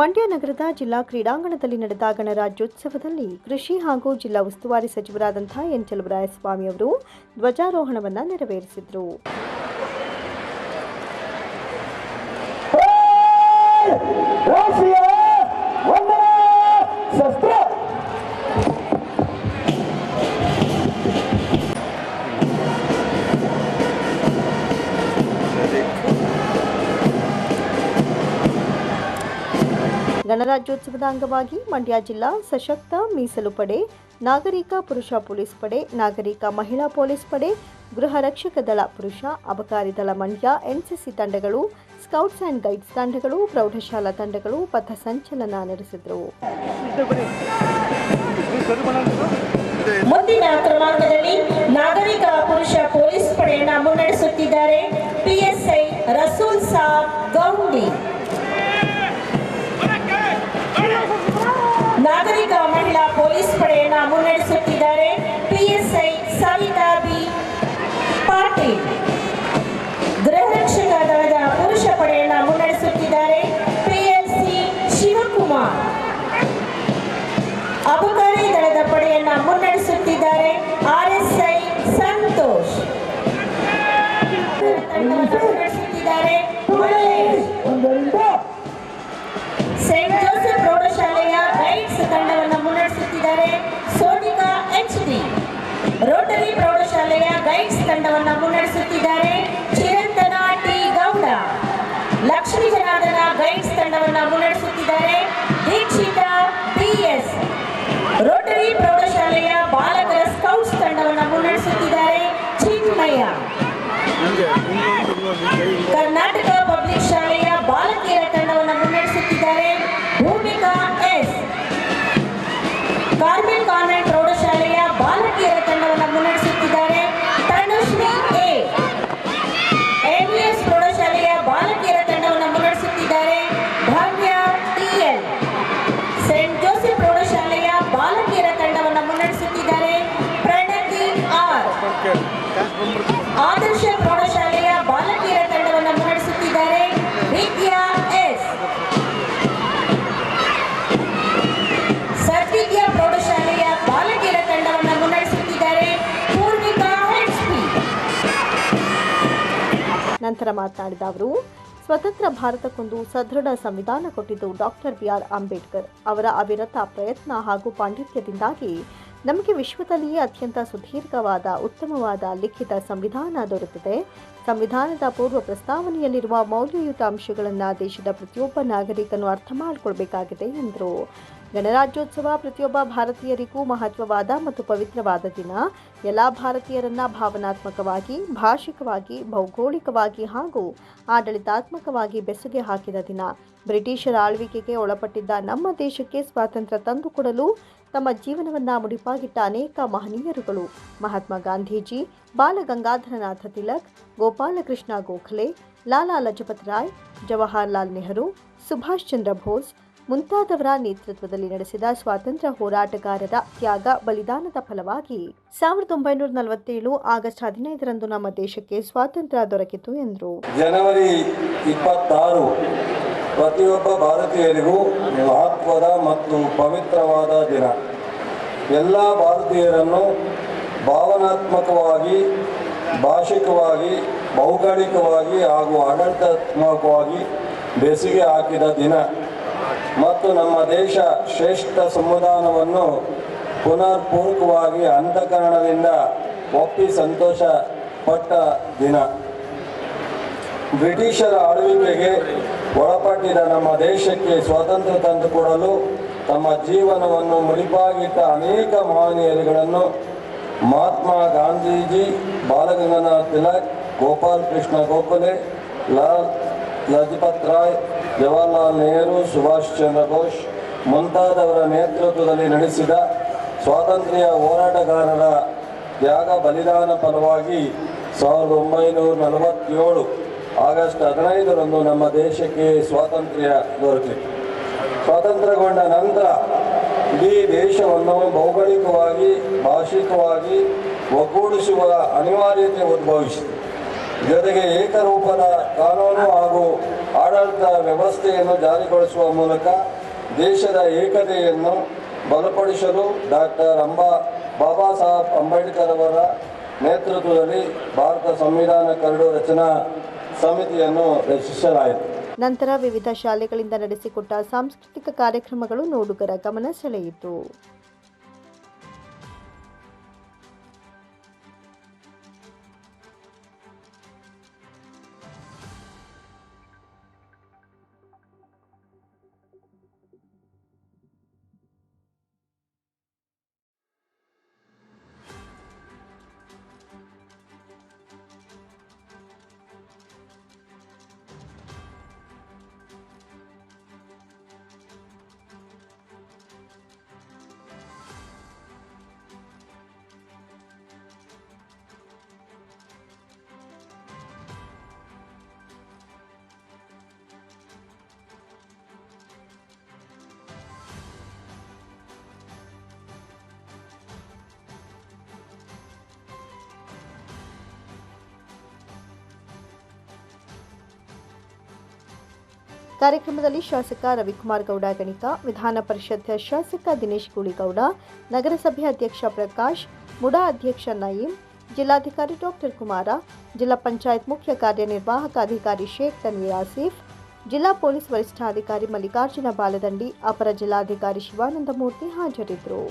ಮಂಡ್ಯ ನಗರದ ಜಿಲ್ಲಾ ಕ್ರೀಡಾಂಗಣದಲ್ಲಿ ನಡೆದ ಗಣರಾಜ್ಯೋತ್ಸವದಲ್ಲಿ ಕೃಷಿ ಹಾಗೂ ಜಿಲ್ಲಾ ಉಸ್ತುವಾರಿ ಸಚಿವರಾದಂಥ ಎನ್ ಚಲುವರಾಯಸ್ವಾಮಿ ಅವರು ಧ್ವಜಾರೋಹಣವನ್ನು ನೆರವೇರಿಸಿದರು. ಗಣರಾಜ್ಯೋತ್ಸವದ ಅಂಗವಾಗಿ ಮಂಡ್ಯ ಜಿಲ್ಲಾ ಸಶಕ್ತ ಮೀಸಲು ಪಡೆ ನಾಗರಿಕ ಪುರುಷ ಪೊಲೀಸ್ ಪಡೆ ನಾಗರಿಕ ಮಹಿಳಾ ಪೊಲೀಸ್ ಪಡೆ ಗೃಹ ರಕ್ಷಕ ದಳ ಪುರುಷ ಅಬಕಾರಿ ದಳ ಮಂಡ್ಯ ಎನ್ಸಿಸಿ ತಂಡಗಳು ಸ್ಕೌಟ್ಸ್ ಆ್ಯಂಡ್ ಗೈಡ್ಸ್ ತಂಡಗಳು ಪ್ರೌಢಶಾಲಾ ತಂಡಗಳು ಪಥ ಸಂಚಲನ ನಡೆಸಿದರು. ಮುಂದಿನ ಕ್ರಮಾಂಕದಲ್ಲಿ ಪಾಟೀಲ್ ಗೃಹರಕ್ಷಕ ದಳದ ಪುರುಷ ಪಡೆಯನ್ನ ಮುನ್ನಡೆಸುತ್ತಿದ್ದಾರೆ ಪಿಎಲ್ಸಿ ಶಿವಕುಮಾರ್. ಅಬಕಾರಿ ದಳದ ಪಡೆಯನ್ನ ಮುನ್ನಡೆಸುತ್ತಿದ್ದಾರೆ ಆರ್ಎಸ್ಐ ಸಂತೋಷ್. ಮುನ್ನಡೆಸುತ್ತಿದ್ದಾರೆ. கைட்ஸ் தண்டவர் நமுல் ನಂತರ ಮಾತನಾಡಿದ ಅವರು, ಸ್ವತಂತ್ರ ಭಾರತಕ್ಕೊಂದು ಸದೃಢ ಸಂವಿಧಾನ ಕೊಟ್ಟಿದ್ದು ಡಾಕ್ಟರ್ ಬಿ ಆರ್ ಅಂಬೇಡ್ಕರ್. ಅವರ ಅವಿರತ ಪ್ರಯತ್ನ ಹಾಗೂ ಪಾಂಡಿತ್ಯದಿಂದಾಗಿ ನಮಗೆ ವಿಶ್ವದಲ್ಲಿಯೇ ಅತ್ಯಂತ ಸುದೀರ್ಘವಾದ, ಉತ್ತಮವಾದ ಲಿಖಿತ ಸಂವಿಧಾನ ದೊರೆತಿದೆ. ಸಂವಿಧಾನದ ಪೂರ್ವ ಪ್ರಸ್ತಾವನೆಯಲ್ಲಿರುವ ಮೌಲ್ಯಯುತ ಅಂಶಗಳನ್ನು ದೇಶದ ಪ್ರತಿಯೊಬ್ಬ ನಾಗರಿಕನು ಅರ್ಥ ಮಾಡಿಕೊಳ್ಬೇಕಾಗಿದೆ ಎಂದರು. ಗಣರಾಜ್ಯೋತ್ಸವ ಪ್ರತಿಯೊಬ್ಬ ಭಾರತೀಯರಿಗೂ ಮಹತ್ವವಾದ ಮತ್ತು ಪವಿತ್ರವಾದ ದಿನ. ಎಲ್ಲ ಭಾರತೀಯರನ್ನ ಭಾವನಾತ್ಮಕವಾಗಿ, ಭಾಷಿಕವಾಗಿ, ಭೌಗೋಳಿಕವಾಗಿ ಹಾಗೂ ಆಡಳಿತಾತ್ಮಕವಾಗಿ ಬೆಸುಗೆ ಹಾಕಿದ ದಿನ. ಬ್ರಿಟಿಷರ ಆಳ್ವಿಕೆಗೆ ಒಳಪಟ್ಟಿದ್ದ ನಮ್ಮ ದೇಶಕ್ಕೆ ಸ್ವಾತಂತ್ರ್ಯ ತಂದುಕೊಡಲು ತಮ್ಮ ಜೀವನವನ್ನ ಮುಡಿಪಾಗಿಟ್ಟ ಅನೇಕ ಮಹನೀಯರುಗಳು ಮಹಾತ್ಮ ಗಾಂಧೀಜಿ ಬಾಲಗಂಗಾಧರನಾಥ ತಿಲಕ್, ಗೋಪಾಲಕೃಷ್ಣ ಗೋಖಲೆ, ಲಾಲಾ ಲಜಪತ್ ರಾಯ್, ಜವಾಹರ್ಲಾಲ್ ನೆಹರು, ಸುಭಾಷ್ ಚಂದ್ರ ಬೋಸ್ ಮುಂತಾದವರ ನೇತೃತ್ವದಲ್ಲಿ ನಡೆಸಿದ ಸ್ವಾತಂತ್ರ್ಯ ಹೋರಾಟಗಾರರ ತ್ಯಾಗ ಬಲಿದಾನದ ಫಲವಾಗಿ ಸಾವಿರದ ಒಂಬೈನೂರ ನಲವತ್ತೇಳು ಆಗಸ್ಟ್ ಹದಿನೈದರಂದು ನಮ್ಮ ದೇಶಕ್ಕೆ ಸ್ವಾತಂತ್ರ್ಯ ದೊರಕಿತು ಎಂದರು. ಜನವರಿ ಇಪ್ಪತ್ತಾರು ಪ್ರತಿಯೊಬ್ಬ ಭಾರತೀಯರಿಗೂ ಮಹತ್ವದ ಮತ್ತು ಪವಿತ್ರವಾದ ದಿನ. ಎಲ್ಲ ಭಾರತೀಯರನ್ನು ಭಾವನಾತ್ಮಕವಾಗಿ, ಭಾಷಿಕವಾಗಿ, ಭೌಗೋಳಿಕವಾಗಿ ಹಾಗೂ ಆಡಳಿತಾತ್ಮಕವಾಗಿ ಬೆಸಿಗೆ ಹಾಕಿದ ದಿನ. ಮತ್ತು ನಮ್ಮ ದೇಶ ಶ್ರೇಷ್ಠ ಸಂವಿಧಾನವನ್ನು ಪುನರ್ಪೂರ್ವಕವಾಗಿ ಅಂತಃಕರಣದಿಂದ ಒಪ್ಪಿ ಸಂತೋಷ ಪಟ್ಟ ದಿನ. ಬ್ರಿಟಿಷರ ಆಳ್ವಿಕೆಗೆ ಒಳಪಟ್ಟಿದ ನಮ್ಮ ದೇಶಕ್ಕೆ ಸ್ವಾತಂತ್ರ್ಯ ತಂದುಕೊಡಲು ತಮ್ಮ ಜೀವನವನ್ನು ಮುಡಿಪಾಗಿಟ್ಟ ಅನೇಕ ಮಹನೀಯರುಗಳನ್ನು ಮಹಾತ್ಮ ಗಾಂಧೀಜಿ, ಬಾಲಗಂಗಾಧರ ತಿಲಕ್ ಗೋಪಾಲ್ ಕೃಷ್ಣ ಗೋಖಲೆ ಲಾಲ್ ಲಜಪತ್ ರಾಯ್, ಜವಾಹರ್ಲಾಲ್ ನೆಹರು, ಸುಭಾಷ್ ಚಂದ್ರ ಬೋಸ್ ಮುಂತಾದವರ ನೇತೃತ್ವದಲ್ಲಿ ನಡೆಸಿದ ಸ್ವಾತಂತ್ರ್ಯ ಹೋರಾಟಗಾರರ ತ್ಯಾಗ ಬಲಿದಾನ ಫಲವಾಗಿ ಸಾವಿರದ ಒಂಬೈನೂರ ನಲವತ್ತೇಳು ಆಗಸ್ಟ್ ಹದಿನೈದರಂದು ನಮ್ಮ ದೇಶಕ್ಕೆ ಸ್ವಾತಂತ್ರ್ಯ ದೊರಕಿತು. ಸ್ವಾತಂತ್ರ್ಯಗೊಂಡ ನಂತರ ಇಡೀ ದೇಶವನ್ನು ಭೌಗೋಳಿಕವಾಗಿ, ಭಾಷಿಕವಾಗಿ ಒಗ್ಗೂಡಿಸುವ ಅನಿವಾರ್ಯತೆ ಉದ್ಭವಿಸಿತು. ಜೊತೆಗೆ ಏಕರೂಪದ ಕಾನೂನು ಹಾಗೂ ಆಡಳಿತ ವ್ಯವಸ್ಥೆಯನ್ನು ಜಾರಿಗೊಳಿಸುವ ಮೂಲಕ ದೇಶದ ಏಕತೆಯನ್ನು ಬಲಪಡಿಸಲು ಡಾಕ್ಟರ್ ಅಂಬಾ, ಬಾಬಾ ಸಾಹೇಬ್ ಅಂಬೇಡ್ಕರ್ ಅವರ ನೇತೃತ್ವದಲ್ಲಿ ಭಾರತ ಸಂವಿಧಾನ ಕರಡು ರಚನಾ ಸಮಿತಿಯನ್ನು ರಚಿಸಲಾಯಿತು. ನಂತರ ವಿವಿಧ ಶಾಲೆಗಳಿಂದ ನಡೆಸಿಕೊಟ್ಟ ಸಾಂಸ್ಕೃತಿಕ ಕಾರ್ಯಕ್ರಮಗಳು ನೋಡುಗರ ಗಮನ ಸೆಳೆಯಿತು. ಕಾರ್ಯಕ್ರಮದಲ್ಲಿ ಶಾಸಕ ರವಿಕುಮಾರ್ ಗೌಡ, ಗಣಿತ, ವಿಧಾನ ಪರಿಷತ್ ಶಾಸಕ ದಿನೇಶ್ ಗೂಳಿಗೌಡ, ನಗರಸಭೆ ಅಧ್ಯಕ್ಷ ಪ್ರಕಾಶ್, ಮುಡಾ ಅಧ್ಯಕ್ಷ ನಯೀಂ, ಜಿಲ್ಲಾಧಿಕಾರಿ ಡಾಕ್ಟರ್ ಕುಮಾರ, ಜಿಲ್ಲಾ ಪಂಚಾಯತ್ ಮುಖ್ಯ ಕಾರ್ಯನಿರ್ವಾಹಕ ಅಧಿಕಾರಿ ಶೇಖ್ ತನ್ವೀರ್ ಆಸಿಫ್, ಜಿಲ್ಲಾ ಪೊಲೀಸ್ ವರಿಷ್ಠಾಧಿಕಾರಿ ಮಲ್ಲಿಕಾರ್ಜುನ ಬಾಲದಂಡಿ, ಅಪರ ಜಿಲ್ಲಾಧಿಕಾರಿ ಶಿವಾನಂದಮೂರ್ತಿ ಹಾಜರಿದ್ದರು.